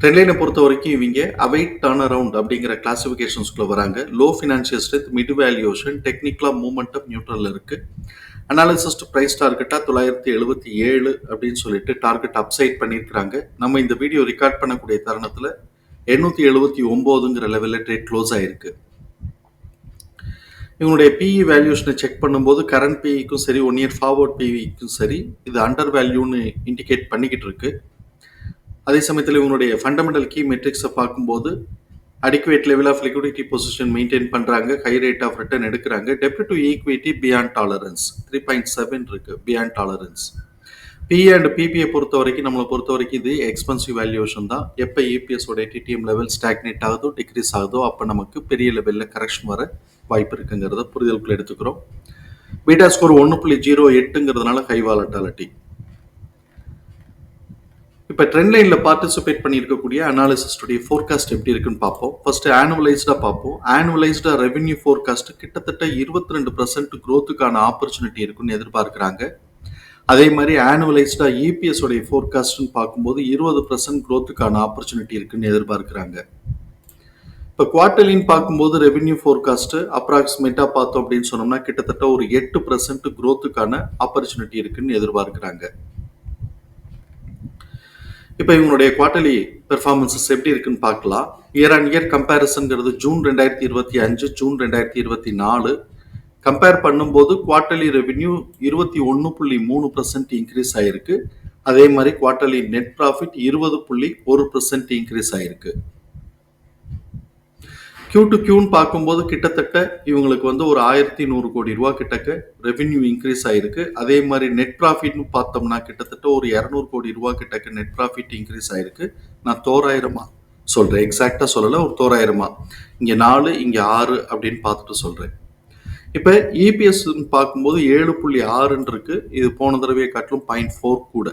ட்ரெண்ட்லைனை பொறுத்த வரைக்கும் இவங்க அவைட் டர்ன் அரவுண்ட் அப்படிங்கிற கிளாசிஃபிகேஷன்ஸ்குள்ளே வராங்க. Low financial strength mid valuation டெக்னிக்கலாக மூமெண்டம் நியூட்ரலில் இருக்குது அனாலிசிஸ் ப்ரைஸ் டார்கெட்டாக தொள்ளாயிரத்தி எழுபத்தி ஏழு அப்படின்னு சொல்லிட்டு டார்கெட் அப்சைட் பண்ணியிருக்கிறாங்க. நம்ம இந்த வீடியோ ரெக்கார்ட் பண்ணக்கூடிய தருணத்தில் எண்ணூற்றி எழுபத்தி ஒம்போதுங்கிற லெவலில் ட்ரேட் க்ளோஸ் ஆகிருக்கு இவங்களுடைய பிஇ வேல்யூஷனை செக் பண்ணும்போது கரண்ட் பிஇக்கும் சரி ஒன் இயர் ஃபார்வர்ட் பிஇக்கும் சரி இது அண்டர் வேல்யூன்னு இண்டிகேட் பண்ணிக்கிட்டு இருக்குது அதே சமயத்தில் இவங்களுடைய ஃபண்டமெண்டல் கீ மெட்ரிக்ஸை பார்க்கும்போது adequate level of liquidity position maintain பண்ணுறாங்க ஹை ரேட் ஆஃப் ரிட்டர்ன் எடுக்கிறாங்க. டெப்ட் to equity beyond tolerance three point seven இருக்கு beyond tolerance B and BPI பொறுத்த வரைக்கும் நம்மளை பொறுத்த வரைக்கும் இது எக்ஸ்பென்சிவ் வேல்யூஷன் தான். எப்போ இபிஎஸோட டிடிஎம் லெவல் ஸ்டாக்னேட் ஆகுதோ டிக்ரீஸ் ஆகுதோ அப்போ நமக்கு பெரிய லெவலில் கரெக்ஷன் வர வாய்ப்பு இருக்குங்கிறத புரிதலுக்குள்ள எடுத்துக்கிறோம். பீட்டா ஸ்கோர் ஒன்று புள்ளி ஜீரோ எட்டுங்கிறதுனால ஹை வாலட்டாலிட்டி இப்போ ட்ரெண்ட் லைனில் பார்ட்டிசிபேட் பண்ணியிருக்கக்கூடிய அனாலிசிஸ்டுடைய ஃபோர்காஸ்ட் எப்படி இருக்குன்னு பார்ப்போம். ஃபர்ஸ்ட் ஆனுவலைஸ்டாக பார்ப்போம். ஆனுவலைஸ்டாக ரெவென்யூ ஃபோர்காஸ்ட் கிட்டத்தட்ட இருபத்தி ரெண்டு பர்சன்ட் க்ரோத்துக்கான ஆப்பர்ச்சுனிட்டி இருக்குன்னு எதிர்பார்க்குறாங்க. அதே மாதிரி ஆனுவலைஸ்டாக இபிஎஸ் உடைய ஃபோர்காஸ்ட்னு பார்க்கும்போது இருபது பர்சன்ட் க்ரோத்துக்கான ஆப்பர்ச்சுனிட்டி இருக்குன்னு எதிர்பார்க்குறாங்க. இப்போ குவார்டர்லின்னு பார்க்கும்போது ரெவென்யூ ஃபோர்காஸ்ட்டு அப்ராக்சிமேட்டாக பார்த்தோம் அப்படின்னு சொன்னோம்னா கிட்டத்தட்ட ஒரு எட்டு பர்சன்ட் க்ரோத்துக்கான ஆப்பர்ச்சுனிட்டி இருக்குன்னு எதிர்பார்க்குறாங்க. இப்போ இவங்களுடைய குவார்டர்லி பெர்ஃபார்மன்சஸ் எப்படி இருக்குன்னு பார்க்கலாம். இயர் அண்ட் இயர் கம்பேரிசன்கிறது ஜூன் ரெண்டாயிரத்தி இருபத்தி அஞ்சு ஜூன் ரெண்டாயிரத்தி இருபத்தி நாலு. கம்பேர் பண்ணும்போது குவார்டர்லி ரெவென்யூ இருபத்தி ஒன்று புள்ளி மூணு பர்சன்ட் இன்க்ரீஸ் ஆயிருக்கு. அதே மாதிரி குவார்டர்லி நெட் ப்ராஃபிட் இருபது புள்ளி ஒரு பர்சன்ட் இன்க்ரீஸ் ஆயிருக்கு. கியூ டு கியூன்னு பார்க்கும்போது கிட்டத்தட்ட இவங்களுக்கு வந்து ஒரு ஆயிரத்தி நூறு கோடி ரூபா கிட்டக்க ரெவென்யூ இன்க்ரீஸ் ஆயிருக்கு. அதே மாதிரி நெட் ப்ராஃபிட்னு பார்த்தோம்னா கிட்டத்தட்ட ஒரு இரநூறு கோடி ரூபா கிட்டக்க நெட் ப்ராஃபிட் இன்க்ரீஸ் ஆயிருக்கு. நான் தோராயிரமா சொல்றேன். எக்ஸாக்டா சொல்லல ஒரு தோராயிரமா இங்க நாலு இங்க ஆறு அப்படின்னு பார்த்துட்டு சொல்றேன். இப்போ இபிஎஸ் பார்க்கும்போது ஏழு புள்ளி ஆறுன்னு இருக்கு. இது போன தடவையை காட்டிலும் பாயிண்ட் ஃபோர் கூட.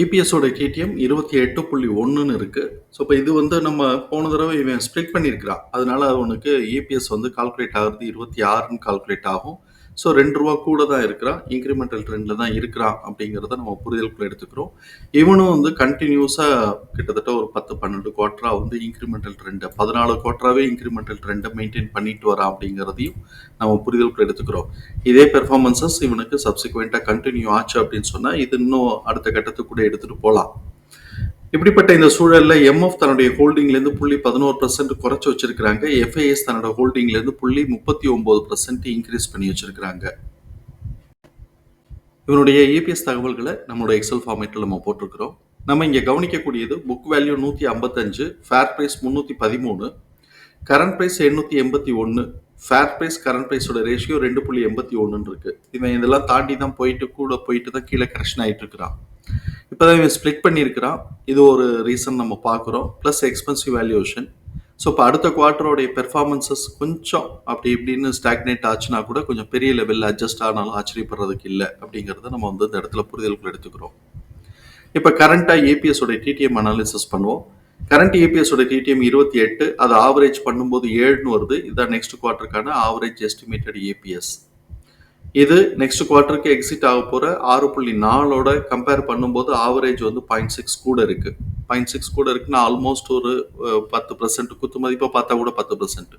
இபிஎஸோட கேடிஎம் இருபத்தி எட்டு புள்ளி ஒன்றுன்னு இருக்குது ஸோ இப்போ இது வந்து நம்ம போன தடவை இவன் ஸ்ப்ளிட் பண்ணியிருக்கிறான். அதனால அவனுக்கு இபிஎஸ் வந்து கால்குலேட் ஆகுறது இருபத்தி ஆறுன்னு கால்குலேட் ஆகும். ஸோ ரெண்டு ரூபா கூட தான் இருக்கிறான் இன்க்ரிமெண்டல் ட்ரெண்டில் தான் இருக்கிறான் அப்படிங்கிறத நம்ம புரிதலுக்குள்ள எடுத்துக்கிறோம். இவனும் வந்து கண்டினியூஸாக கிட்டத்தட்ட ஒரு பத்து பன்னெண்டு குவார்ட்டராக வந்து இன்க்ரிமெண்டல் ட்ரெண்டை பதினாலு குவார்ட்டராகவே இன்க்ரிமெண்டல் ட்ரெண்டை மெயின்டைன் பண்ணிட்டு வரான் அப்படிங்கிறதையும் நம்ம புரிதலுக்குள்ள எடுத்துக்கிறோம். இதே பெர்ஃபார்மன்சஸ் இவனுக்கு சப்சிக்வெண்ட்டாக கண்டினியூ ஆச்சு அப்படின்னு சொன்னால் இது இன்னும் அடுத்த கட்டத்துக்கு கூட எடுத்துகிட்டு போகலாம் இப்படிப்பட்ட இந்த சூழலில் எம்எஃப் தன்னுடைய ஹோல்டிங்லேருந்து புள்ளி பதினோரு பர்சன்ட் குறைச்சி வச்சிருக்காங்க எஃப்ஐஎஸ் தன்னோட ஹோல்டிங்லேருந்து புள்ளி முப்பத்தி ஒம்பது பர்சன்ட் இன்க்ரீஸ் பண்ணி வச்சிருக்கிறாங்க. இவனுடைய இபிஎஸ் தகவல்களை நம்மளோட எக்ஸல் ஃபார்மேட்டில் நம்ம போட்டிருக்கிறோம். நம்ம இங்கே கவனிக்கக்கூடியது புக் வேல்யூ நூற்றி ஐம்பத்தஞ்சு ஃபேர் ப்ரைஸ் முந்நூற்றி பதிமூணு கரண்ட் ப்ரைஸ் எண்ணூற்றி எண்பத்தி ஒன்று ஃபேர் ப்ரைஸ் கரண்ட் ப்ரைஸோட ரேஷியோ ரெண்டு புள்ளி எண்பத்தி ஒன்றுன்னு இருக்கு. இவன் இதெல்லாம் தாண்டி தான் போயிட்டு கூட போயிட்டு தான் கீழே கரெக்ஷன் ஆகிட்டு இருக்கிறான். இப்போதான் இவன் ஸ்ப்ளிட் பண்ணியிருக்கிறான். இது ஒரு ரீசன் நம்ம பார்க்குறோம். ப்ளஸ் எக்ஸ்பென்சிவ் வேல்யூஷன் ஸோ இப்போ அடுத்த குவார்ட்டரோடைய பெர்ஃபார்மன்சஸ் கொஞ்சம் அப்படி இப்படின்னு ஸ்டாக்னேட் ஆச்சுன்னா கூட கொஞ்சம் பெரிய லெவலில் அட்ஜஸ்ட் ஆனாலும் ஆச்சரியப்படுறதுக்கு இல்லை அப்படிங்கிறத நம்ம வந்து இந்த இடத்துல புரிதலுக்குள் எடுத்துக்கிறோம். இப்போ கரண்ட்டாக ஏபிஎஸோட டிடிஎம் அனாலிசிஸ் பண்ணுவோம். கரண்ட் ஏபிஎஸோட டிடிஎம் இருபத்தி எட்டு அதை ஆவரேஜ் பண்ணும்போது ஏழுன்னு வருது. இதுதான் நெக்ஸ்ட் குவார்ட்டருக்கான ஆவரேஜ் எஸ்டிமேட்டட் ஏபிஎஸ் இது நெக்ஸ்ட் குவார்ட்டருக்கு எக்ஸிட் ஆக போகிற ஆறு புள்ளி நாலோட கம்பேர் பண்ணும்போது ஆவரேஜ் வந்து பாயிண்ட் சிக்ஸ் கூட இருக்குது பாயிண்ட் சிக்ஸ் கூட இருக்குன்னா ஆல்மோஸ்ட் ஒரு பத்து பர்சன்ட் குத்து மதிப்பாக பார்த்தா கூட பத்து பர்சன்ட்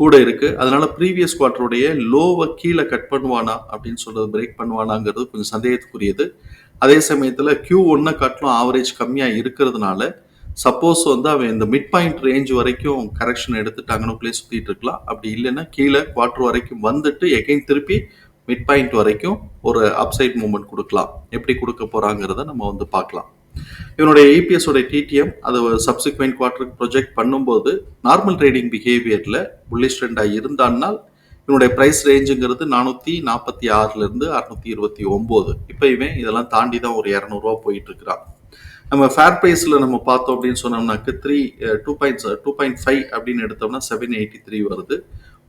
கூட இருக்கு. அதனால் ப்ரீவியஸ் குவார்ட்டருடைய லோவை கீழே கட் பண்ணுவானா அப்படின்னு சொல்கிறது பிரேக் பண்ணுவானாங்கிறது கொஞ்சம் சந்தேகத்துக்குரியது. அதே சமயத்தில் கியூ ஒன்றை காட்டிலும் ஆவரேஜ் கம்மியாக இருக்கிறதுனால சப்போஸ் வந்து அவன் இந்த மிட் பாயிண்ட் ரேஞ்ச் வரைக்கும் கரெக்ஷன் எடுத்துட்டு அங்கனுக்குள்ளே சுற்றிட்டு இருக்கலாம். அப்படி இல்லைன்னா கீழே குவார்ட்டர் வரைக்கும் வந்துட்டு எகைன் திருப்பி மிட் பாயிண்ட் வரைக்கும் ஒரு அப்சைட் மூவ்மெண்ட் கொடுக்கலாம். எப்படி கொடுக்க போகிறாங்கிறத நம்ம வந்து பார்க்கலாம். இவனுடைய ஏபிஎஸ் டிடிஎம் அதை சப்சிக்வெண்ட் குவார்டருக்கு ப்ரொஜெக்ட் பண்ணும்போது நார்மல் ட்ரேடிங் பிஹேவியரில் புல்லிஷ் ட்ரெண்டாக இருந்தான்னால் இவனுடைய ப்ரைஸ் ரேஞ்சுங்கிறது நானூற்றி நாற்பத்தி ஆறுலேருந்து அறுநூத்தி இருபத்தி ஒம்பது. இப்போ இவன் இதெல்லாம் தாண்டி தான் ஒரு இரநூறுவா போயிட்டு இருக்கிறான். நம்ம ஃபேர் ப்ரைஸில் நம்ம பார்த்தோம் அப்படின்னு சொன்னோம்னாக்க three two point two point five அப்படின்னு எடுத்தோம்னா செவன் எயிட்டி த்ரீ வருது.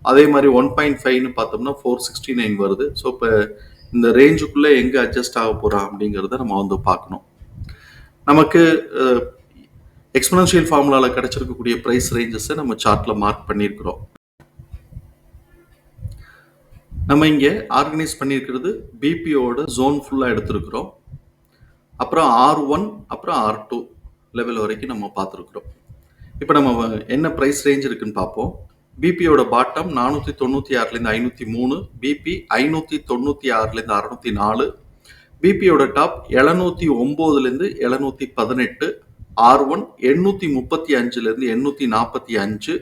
அதே மாதிரி ஒன் பாயிண்ட் ஃபைவ்னு பார்த்தோம்னா ஃபோர் சிக்ஸ்டி நைன் வருது. ஸோ இப்போ இந்த ரேஞ்சுக்குள்ளே எங்கே அட்ஜஸ்ட் ஆக போகிறா அப்படிங்கிறத நம்ம வந்து பார்க்கணும். நமக்கு எக்ஸ்பனன்ஷியல் ஃபார்முலாவில் கிடைச்சிருக்கக்கூடிய ப்ரைஸ் ரேஞ்சஸை நம்ம சார்ட்டில் மார்க் பண்ணியிருக்கிறோம். நம்ம இங்கே ஆர்கனைஸ் பண்ணியிருக்கிறது பிபிஓட ஜோன் ஃபுல்லாக எடுத்திருக்கிறோம். அப்புறம் ஆர் ஒன் அப்புறம் ஆர் டூ லெவல் வரைக்கும் நம்ம பார்த்துருக்குறோம். இப்போ நம்ம என்ன ப்ரைஸ் ரேஞ்ச் இருக்குன்னு பார்ப்போம். பிபியோட பாட்டம் நானூற்றி தொண்ணூற்றி ஆறுலேருந்து ஐநூற்றி மூணு பிபி ஐநூற்றி தொண்ணூற்றி ஆறுலேருந்து அறநூற்றி நாலு பிபியோட டாப் எழுநூற்றி ஒம்போதுலேருந்து எழுநூற்றி பதினெட்டு ஆர் ஒன் எண்ணூற்றி முப்பத்தி அஞ்சுலேருந்து எண்ணூற்றி நாற்பத்தி அஞ்சு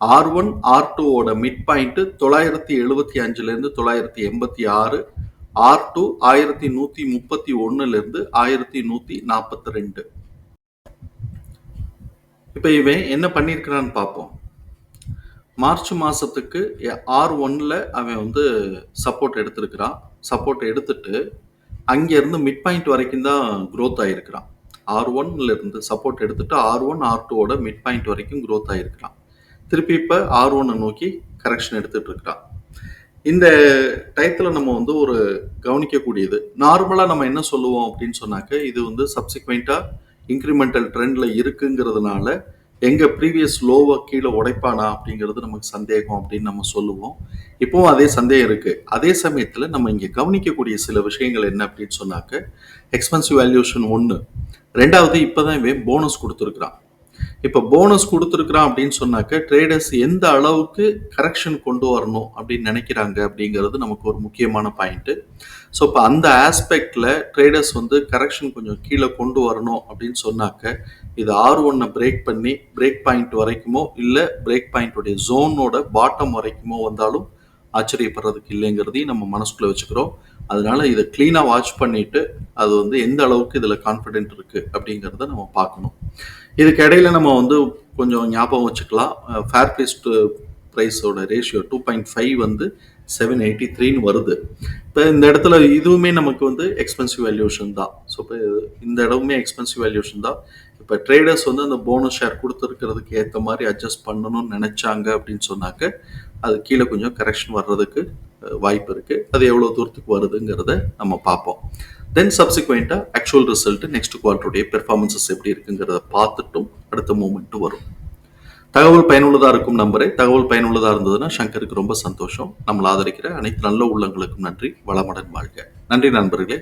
ஆர் ஒன் ஆர் டூவோட மிட் பாயிண்ட்டு தொள்ளாயிரத்தி எழுபத்தி அஞ்சுலேருந்து தொள்ளாயிரத்தி எண்பத்தி ஆறு ஆர் டூ ஆயிரத்தி நூற்றி முப்பத்தி ஒன்றுலேருந்து ஆயிரத்தி நூற்றி நாற்பத்தி ரெண்டு. இப்போ இவன் என்ன பண்ணியிருக்கிறான்னு பார்ப்போம் மார்ச் மாதத்துக்கு ஆர் ஒன்னில் அவன் வந்து சப்போர்ட் எடுத்திருக்கிறான். சப்போர்ட் எடுத்துட்டு அங்கேருந்து மிட் பாயிண்ட் வரைக்கும் தான் க்ரோத் ஆகிருக்கிறான் ஆர் ஒன்லேருந்து சப்போர்ட் எடுத்துட்டு ஆர் ஒன் ஆர் டூவோட மிட் பாயிண்ட் வரைக்கும் க்ரோத் ஆகிருக்கிறான் திருப்பி இப்போ ஆர் ஒன்னை நோக்கி கரெக்ஷன் எடுத்துகிட்டு இருக்கிறான் இந்த டயத்தில் நம்ம வந்து ஒரு கவனிக்கக்கூடியது. நார்மலாக நம்ம என்ன சொல்லுவோம் அப்படின்னு சொன்னாக்க இது வந்து சப்சிக்வெண்ட்டாக இன்க்ரிமெண்டல் ட்ரெண்டில் இருக்குங்கிறதுனால எங்கள் ப்ரீவியஸ் லோவை கீழே உடைப்பானா அப்படிங்கிறது நமக்கு சந்தேகம் அப்படின்னு நம்ம சொல்லுவோம். இப்போவும் அதே சந்தேகம் இருக்குது அதே சமயத்தில் நம்ம இங்கே கவனிக்கக்கூடிய சில விஷயங்கள் என்ன அப்படின்னு சொன்னாக்க எக்ஸ்பென்சிவ் வேல்யூஷன் ஒன்று ரெண்டாவது இப்போ தான் இவன் போனஸ் கொடுத்துருக்குறான். இப்போ போனஸ் கொடுத்துருக்குறான் அப்படின்னு சொன்னாக்க ட்ரேடர்ஸ் எந்த அளவுக்கு கரெக்ஷன் கொண்டு வரணும் அப்படின்னு நினைக்கிறாங்க அப்படிங்கிறது நமக்கு ஒரு முக்கியமான பாயிண்ட்டு ஸோ இப்போ அந்த ஆஸ்பெக்டில் ட்ரேடர்ஸ் வந்து கரெக்ஷன் கொஞ்சம் கீழே கொண்டு வரணும் அப்படின்னு சொன்னாக்க இது ஆர் ஒன்னை பிரேக் பண்ணி பிரேக் பாயிண்ட் வரைக்குமோ இல்லை பிரேக் பாயிண்ட்டுடைய ஜோனோட பாட்டம் வரைக்குமோ வந்தாலும் ஆச்சரியப்படுறதுக்கு இல்லைங்கிறதையும் நம்ம மனசுக்குள்ளே வச்சுக்கிறோம். அதனால இதை க்ளீனாக வாட்ச் பண்ணிட்டு அது வந்து எந்த அளவுக்கு இதில் கான்ஃபிடென்ட் இருக்குது அப்படிங்கிறத நம்ம பார்க்கணும். இதுக்கு இடையில நம்ம வந்து கொஞ்சம் ஞாபகம் வச்சுக்கலாம். ஃபேர் பேஸ்டு ப்ரைஸோட ரேஷியோ டூ பாயிண்ட் ஃபைவ் வந்து செவன் எயிட்டி த்ரீன்னு வருது. இப்போ இந்த இடத்துல இதுவுமே நமக்கு வந்து எக்ஸ்பென்சிவ் வேல்யூஷன் தான். ஸோ இப்போ இந்த இடமுமே எக்ஸ்பென்சிவ் வேல்யூஷன் தான். இப்போ ட்ரேடர்ஸ் வந்து அந்த போனஸ் ஷேர் கொடுத்துருக்கிறதுக்கு ஏற்ற மாதிரி அட்ஜஸ்ட் பண்ணணும்னு நினச்சாங்க அப்படின்னு சொன்னாக்க அது கீழே கொஞ்சம் கரெக்ஷன் வர்றதுக்கு வாய்ப்பு இருக்குது அது எவ்வளோ தூரத்துக்கு வருதுங்கிறத நம்ம பார்ப்போம். தென் சப்சிக்வெண்ட்டாக ஆக்சுவல் ரிசல்ட் நெக்ஸ்ட் குவார்ட்டருடைய பெர்ஃபார்மன்சஸ் எப்படி இருக்குங்கிறத பார்த்துட்டும் அடுத்த மூமெண்ட்டு வரும். தகவல் பயனுள்ளதாக இருக்கும் நம்பரே. தகவல் பயனுள்ளதாக இருந்ததுன்னா சங்கருக்கு ரொம்ப சந்தோஷம். நம்மளை ஆதரிக்கிற அனைத்து நல்ல உள்ளங்களுக்கும் நன்றி. வளமுடன் வாழ்க. நன்றி நண்பர்களே.